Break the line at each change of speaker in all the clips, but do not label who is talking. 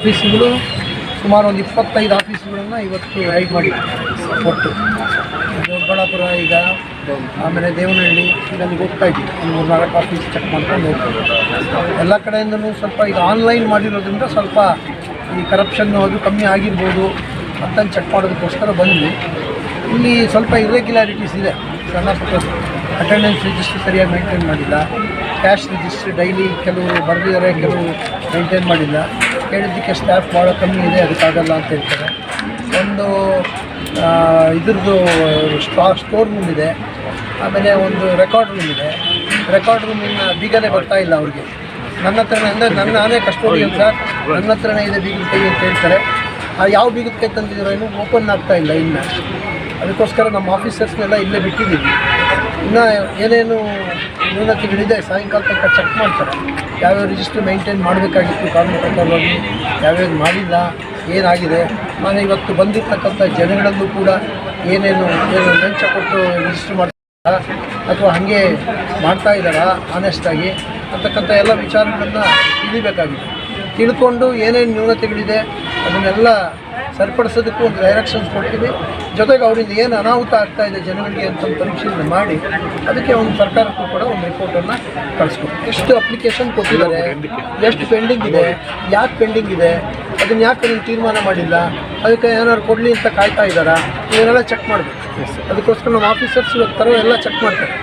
ಆಫೀಸ್ಗಳು ಸುಮಾರು ಒಂದು ಇಪ್ಪತ್ತೈದು ಆಫೀಸ್ಗಳನ್ನು ಇವತ್ತು ರೈಡ್ ಮಾಡಿ ಒಟ್ಟು. ದೊಡ್ಡಬಳ್ಳಾಪುರ ಈಗ, ಆಮೇಲೆ ದೇವನಹಳ್ಳಿ, ಇದನ್ನು ಗೊತ್ತಾಯಿತು ಒಂದು ಮೂರು ನಾಲ್ಕು ಆಫೀಸ್ ಚೆಕ್ ಮಾಡ್ಕೊಂಡು ಎಲ್ಲ ಕಡೆಯಿಂದಲೂ ಸ್ವಲ್ಪ ಈಗ ಆನ್ಲೈನ್ ಮಾಡಿರೋದ್ರಿಂದ ಸ್ವಲ್ಪ ಈ ಕರಪ್ಷನ್ ಅದು ಕಮ್ಮಿ ಆಗಿರ್ಬೋದು ಅಂತಂದು ಚೆಕ್ ಮಾಡೋದಕ್ಕೋಸ್ಕರ ಬಂದ್ವಿ. ಇಲ್ಲಿ ಸ್ವಲ್ಪ ಇರ್ರೆಗ್ಯುಲಾರಿಟೀಸ್ ಇದೆ. ಸಣ್ಣ ಪುಟ್ಟ ಅಟೆಂಡೆನ್ಸ್ ರಿಜಿಸ್ಟ್ರ್ ಸರಿಯಾಗಿ ಮೇಂಟೈನ್ ಮಾಡಿಲ್ಲ. ಕ್ಯಾಶ್ ರಿಜಿಸ್ಟ್ರ್ ಡೈಲಿ ಕೆಲವರು ಬರೆದಿದ್ದಾರೆ ಕೆಲವು ಮೇಂಟೈನ್ ಮಾಡಿಲ್ಲ. ಹೇಳಿದ್ದಕ್ಕೆ ಸ್ಟಾಫ್ ಭಾಳ ಕಮ್ಮಿ ಇದೆ, ಅದಕ್ಕಾಗಲ್ಲ ಅಂತ ಹೇಳ್ತಾರೆ. ಒಂದು ಇದ್ರದ್ದು ಸ್ಟಾ ಸ್ಟೋರ್ ರೂಮ್ ಇದೆ, ಆಮೇಲೆ ಒಂದು ರೆಕಾರ್ಡ್ ರೂಮ್ ಇದೆ. ರೆಕಾರ್ಡ್ ರೂಮಿನ ಬೀಗನೇ ಬರ್ತಾ ಇಲ್ಲ ಅವ್ರಿಗೆ. ನನ್ನ ಹತ್ರನೇ ಅಂದರೆ ನನ್ನ ನಾನೇ ಕಸ್ಟೋಡಿ ಅಂತ ನನ್ನ ಹತ್ರನೇ ಇದೆ ಬೀಗದ ಕೈ ಅಂತ ಹೇಳ್ತಾರೆ. ಆ, ಯಾವ ಬೀಗದ ಕೈ ತಂದಿದ್ದೀರೋ ಇನ್ನೂ ಓಪನ್ ಆಗ್ತಾ ಇಲ್ಲ ಇನ್ನು. ಅದಕ್ಕೋಸ್ಕರ ನಮ್ಮ ಆಫೀಸರ್ಸ್ನೆಲ್ಲ ಇಲ್ಲೇ ಬಿಟ್ಟಿದ್ದೀವಿ. ಇನ್ನು ಏನೇನು ನ್ಯೂನತೆಗಳಿದೆ ಸಾಯಂಕಾಲ ತನಕ ಚೆಕ್ ಮಾಡ್ತಾರೆ. ಯಾವ್ಯಾವ ರಿಜಿಸ್ಟರ್ ಮೇಂಟೈನ್ ಮಾಡಬೇಕಾಗಿತ್ತು, ಕಾನೂನು ಪ್ರಕಾರವಾಗಿ ಯಾವ್ಯಾವ ಮಾಡಿಲ್ಲ, ಏನಾಗಿದೆ. ನಾನು ಇವತ್ತು ಬಂದಿರ್ತಕ್ಕಂಥ ಜನಗಳಲ್ಲೂ ಕೂಡ ಏನೇನು, ಏನು ಲಂಚ ಕೊಟ್ಟು ರಿಜಿಸ್ಟರ್ ಮಾಡ್ತಾರ ಅಥವಾ ಹಾಗೆ ಮಾಡ್ತಾ ಇದ್ದಾರಾ ಆನೆಸ್ಟಾಗಿ ಅಂತಕ್ಕಂಥ ಎಲ್ಲ ವಿಚಾರಗಳನ್ನು ತಿಳಿಬೇಕಾಗಿದೆ. ತಿಳ್ಕೊಂಡು ಏನೇನು ನ್ಯೂನತೆಗಳಿದೆ ಅದನ್ನೆಲ್ಲ ಸರಿಪಡಿಸೋದಕ್ಕೂ ಒಂದು ಡೈರೆಕ್ಷನ್ಸ್ ಕೊಡ್ತೀವಿ. ಜೊತೆಗೆ ಅವರಿಂದ ಏನು ಅನಾಹುತ ಆಗ್ತಾ ಇದೆ ಜನಗಳಿಗೆ ಅಂತ ಒಂದು ಪರಿಶೀಲನೆ ಮಾಡಿ ಅದಕ್ಕೆ ಒಂದು ಸರ್ಕಾರಕ್ಕೂ ಕೂಡ ಒಂದು ರಿಪೋರ್ಟನ್ನು ಕಳಿಸ್ಕೊಡ್ತೀವಿ ಎಷ್ಟು ಅಪ್ಲಿಕೇಶನ್ ಕೊಟ್ಟಿದ್ದಾರೆ ಎಷ್ಟು ಪೆಂಡಿಂಗ್ ಇದೆ ಯಾಕೆ ಪೆಂಡಿಂಗ್ ಇದೆ ಅದನ್ನು ಯಾಕೆ ನೀವು ತೀರ್ಮಾನ ಮಾಡಿಲ್ಲ ಅದಕ್ಕೆ ಏನಾದ್ರು ಕೊಡಲಿ ಅಂತ ಕಾಯ್ತಾ ಇದ್ದಾರಾ ಇವನ್ನೆಲ್ಲ ಚೆಕ್ ಮಾಡಬೇಕು. ಅದಕ್ಕೋಸ್ಕರ ನಮ್ಮ ಆಫೀಸರ್ಸ್ ಇವತ್ತು ತರೋ ಎಲ್ಲ ಚೆಕ್ ಮಾಡ್ತಾರೆ.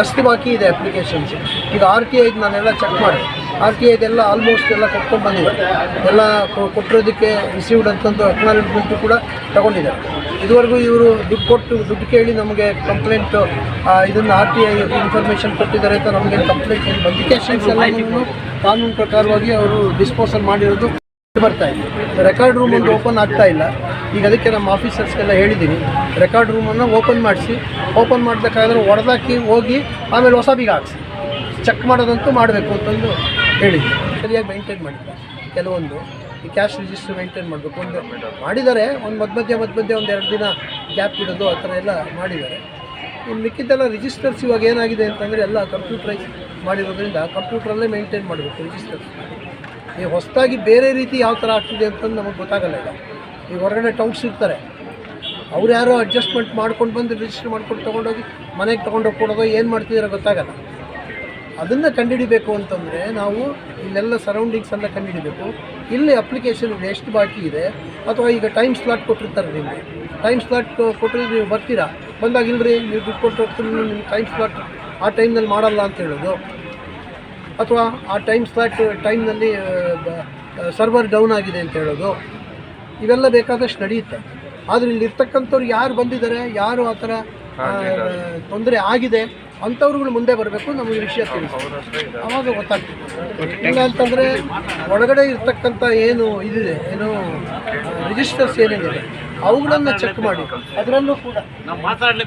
ಎಷ್ಟು ಬಾಕಿ ಇದೆ ಅಪ್ಲಿಕೇಶನ್ಸ್ ಈಗ ಆರ್ ಟಿ ಐದು ನಾನೆಲ್ಲ ಚೆಕ್ ಮಾಡಿ. ಆರ್ ಟಿ ಐದೆಲ್ಲ ಆಲ್ಮೋಸ್ಟ್ ಎಲ್ಲ ಕೊಟ್ಕೊಂಡು ಬಂದಿದೆ. ಎಲ್ಲ ಕೊಟ್ಟಿರೋದಕ್ಕೆ ರಿಸೀವ್ಡ್ ಅಂತಂದು ಅಕ್ನಾಲೆಜ್ಮೆಂಟು ಕೂಡ ತಗೊಂಡಿದ್ದಾರೆ ಇದುವರೆಗೂ ಇವರು ದುಡ್ಡು ಕೊಟ್ಟು ದುಡ್ಡು ಕೇಳಿ ನಮಗೆ ಕಂಪ್ಲೇಂಟು ಇದನ್ನು ಆರ್ ಟಿ ಐ ಇನ್ಫಾರ್ಮೇಷನ್ ಕೊಟ್ಟಿದ್ದಾರೆ ಅಂತ ನಮಗೆ ಕಂಪ್ಲೇಂಟ್ ಅಪ್ಲಿಕೇಶನ್ಸ್ ಎಲ್ಲ ಕಾನೂನು ಪ್ರಕಾರವಾಗಿ ಅವರು ಡಿಸ್ಪೋಸಲ್ ಮಾಡಿರೋದು. ಬರ್ತಾ ಇದೆ. ರೆಕಾರ್ಡ್ ರೂಮ್ ಒಂದು ಓಪನ್ ಆಗ್ತಾ ಇಲ್ಲ. ಈಗ ಅದಕ್ಕೆ ನಮ್ಮ ಆಫೀಸರ್ಸ್ಗೆಲ್ಲ ಹೇಳಿದ್ದೀನಿ ರೆಕಾರ್ಡ್ ರೂಮನ್ನು ಓಪನ್ ಮಾಡಿಸಿ ಓಪನ್ ಮಾಡಬೇಕಾದ್ರೆ ಹೊಡೆದಾಕಿ ಹೋಗಿ ಆಮೇಲೆ ಹೊಸ ಬೀಗ ಹಾಕ್ಸಿ. ಚೆಕ್ ಮಾಡೋದಂತೂ ಮಾಡಬೇಕು ಅಂತಂದು ಹೇಳಿದ್ವಿ ಸರಿಯಾಗಿ ಮೈಂಟೈನ್ ಮಾಡಿಲ್ಲ ಕೆಲವೊಂದು ಈ ಕ್ಯಾಶ್ ರಿಜಿಸ್ಟರ್ ಮೈಂಟೈನ್ ಮಾಡಬೇಕು. ಒಂದು ಮಾಡಿದ್ದಾರೆ ಒಂದು ಮಧ್ಯ ಮಧ್ಯೆ ಮಧ್ಯ ಮಧ್ಯೆ ಒಂದು ಎರಡು ದಿನ ಗ್ಯಾಪ್ ಇಡೋದು ಆ ಥರ ಎಲ್ಲ ಮಾಡಿದ್ದಾರೆ. ಇನ್ನು ಮಿಕ್ಕಿದ್ದೆಲ್ಲ ರಿಜಿಸ್ಟರ್ಸ್ ಇವಾಗ ಏನಾಗಿದೆ ಅಂತಂದರೆ ಎಲ್ಲ ಕಂಪ್ಯೂಟ್ರೈಸ್ ಮಾಡಿರೋದ್ರಿಂದ ಕಂಪ್ಯೂಟ್ರಲ್ಲೇ ಮೈಂಟೈನ್ ಮಾಡಬೇಕು ರಿಜಿಸ್ಟರ್ಸ್ ಈ ಹೊಸದಾಗಿ ಬೇರೆ ರೀತಿ ಯಾವ ಥರ ಆಗ್ತಿದೆ ಅಂತಂದು ನಮಗೆ ಗೊತ್ತಾಗಲ್ಲ ಈಗ. ಈಗ ಹೊರಗಡೆ ಟೌನ್ಸ್ ಇರ್ತಾರೆ. ಅವ್ರು ಯಾರೋ ಅಡ್ಜಸ್ಟ್ಮೆಂಟ್ ಮಾಡ್ಕೊಂಡು ಬಂದು ರಿಜಿಸ್ಟರ್ ಮಾಡ್ಕೊಂಡು ತೊಗೊಂಡೋಗಿ ಮನೆಗೆ ತೊಗೊಂಡೋಗಿ ಕೊಡೋದು ಏನು ಮಾಡ್ತಿದ್ದೀರೋ ಗೊತ್ತಾಗಲ್ಲ. ಅದನ್ನು ಕಂಡುಹಿಡಿಬೇಕು ಅಂತಂದರೆ ನಾವು ಇಲ್ಲೆಲ್ಲ ಸರೌಂಡಿಂಗ್ಸನ್ನು ಕಂಡುಹಿಡಿಬೇಕು. ಇಲ್ಲಿ ಅಪ್ಲಿಕೇಶನ್ ಎಷ್ಟು ಬಾಕಿ ಇದೆ. ಅಥವಾ ಈಗ ಟೈಮ್ ಸ್ಲಾಟ್ ಕೊಟ್ಟಿರ್ತಾರೆ ನಿಮಗೆ. ಟೈಮ್ ಸ್ಲಾಟ್ ಕೊಟ್ಟರೆ ನೀವು ಬರ್ತೀರಾ? ಬಂದಾಗ ಇಲ್ಲರಿ ನೀವು ದುಡ್ಡು ಕೊಟ್ಟು ಹೋಗ್ತೀನಿ ನಿಮ್ಮ ಟೈಮ್ ಸ್ಲಾಟ್ ಆ ಟೈಮ್ನಲ್ಲಿ ಮಾಡಲ್ಲ ಅಂತ ಹೇಳೋದು. ಅಥವಾ ಆ ಟೈಮ್ ಸ್ಲಾಟ್ ಟೈಮ್ನಲ್ಲಿ ಸರ್ವರ್ ಡೌನ್ ಆಗಿದೆ ಅಂತ ಹೇಳೋದು ಇವೆಲ್ಲ ಬೇಕಾದಷ್ಟು ನಡೆಯುತ್ತೆ. ಆದರೆ ಇಲ್ಲಿ ಇರ್ತಕ್ಕಂಥವ್ರು ಯಾರು ಬಂದಿದ್ದಾರೆ ಯಾರು ಆ ಥರ ತೊಂದರೆ ಆಗಿದೆ ಅಂಥವ್ರುಗಳು ಮುಂದೆ ಬರಬೇಕು ನಮಗೆ ವಿಷಯ ತಿಳಿಸ್ತಾರೆ. ಅವಾಗ ಗೊತ್ತಾಗ್ತದೆ. ಇಲ್ಲ ಅಂತಂದರೆ ಒಳಗಡೆ ಇರ್ತಕ್ಕಂಥ ಏನು ಇದಿದೆ ಏನು ರಿಜಿಸ್ಟರ್ಸ್ ಏನೇನಿದೆ ಅವುಗಳನ್ನು ಚೆಕ್ ಮಾಡಿ. ಅದರಲ್ಲೂ ಕೂಡ.